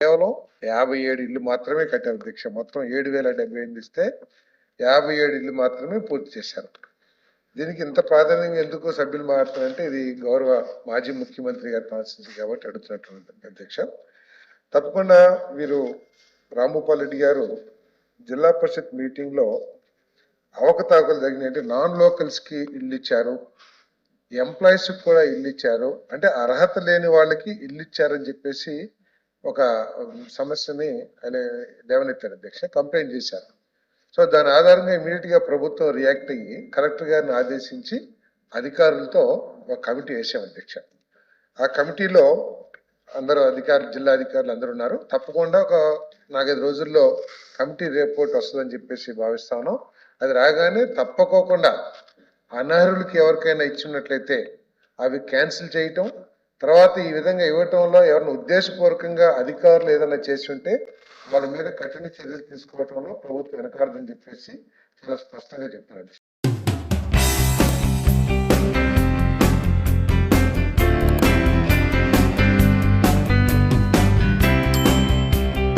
కేవలం యాభై ఏడు ఇల్లు మాత్రమే కట్టారు అధ్యక్ష మొత్తం ఏడు వేల డెబ్బై ఎనిమిది ఇస్తే యాభై ఏడు ఇల్లు మాత్రమే పూర్తి చేశారు. దీనికి ఇంత ప్రాధాన్యం ఎందుకు సభ్యులు మాట్లాడుతున్నారంటే ఇది గౌరవ మాజీ ముఖ్యమంత్రి గారు కాన్స్టిట్యూన్సీ కాబట్టి అడుగుతున్నటువంటి అధ్యక్ష. తప్పకుండా వీరు రాంభూపాల్ రెడ్డి గారు జిల్లా పరిషత్ మీటింగ్లో అవకతవకలు జరిగినాయంటే నాన్ లోకల్స్కి ఇల్లు ఇచ్చారు. ఎంప్లాయీస్కి కూడా ఇల్లు ఇచ్చారు. అంటే అర్హత లేని వాళ్ళకి ఇల్లు ఇచ్చారని చెప్పేసి ఒక సమస్యని ఆయన లేవనెత్తారు అధ్యక్ష కంప్లైంట్ చేశారు. సో దాని ఆధారంగా ఇమీడియట్గా ప్రభుత్వం రియాక్ట్ అయ్యి కలెక్టర్ గారిని ఆదేశించి అధికారులతో ఒక కమిటీ వేసాం అధ్యక్ష. ఆ కమిటీలో అందరూ అధికారులు జిల్లా అధికారులు అందరూ ఉన్నారు. తప్పకుండా ఒక నాలుగైదు రోజుల్లో కమిటీ రిపోర్ట్ వస్తుందని చెప్పేసి భావిస్తాను అది రాగానే తప్పకోకుండా అనర్హులకి ఎవరికైనా ఇచ్చినట్లయితే అవి క్యాన్సిల్ చేయటం తర్వాత ఈ విధంగా ఇవ్వటంలో ఎవరిని ఉద్దేశపూర్వకంగా అధికారులు ఏదైనా చేసి ఉంటే వాళ్ళ మీద కఠిన చర్యలు తీసుకోవటంలో ప్రభుత్వం వెనకాడదని చెప్పేసి చాలా స్పష్టంగా చెప్తున్నారు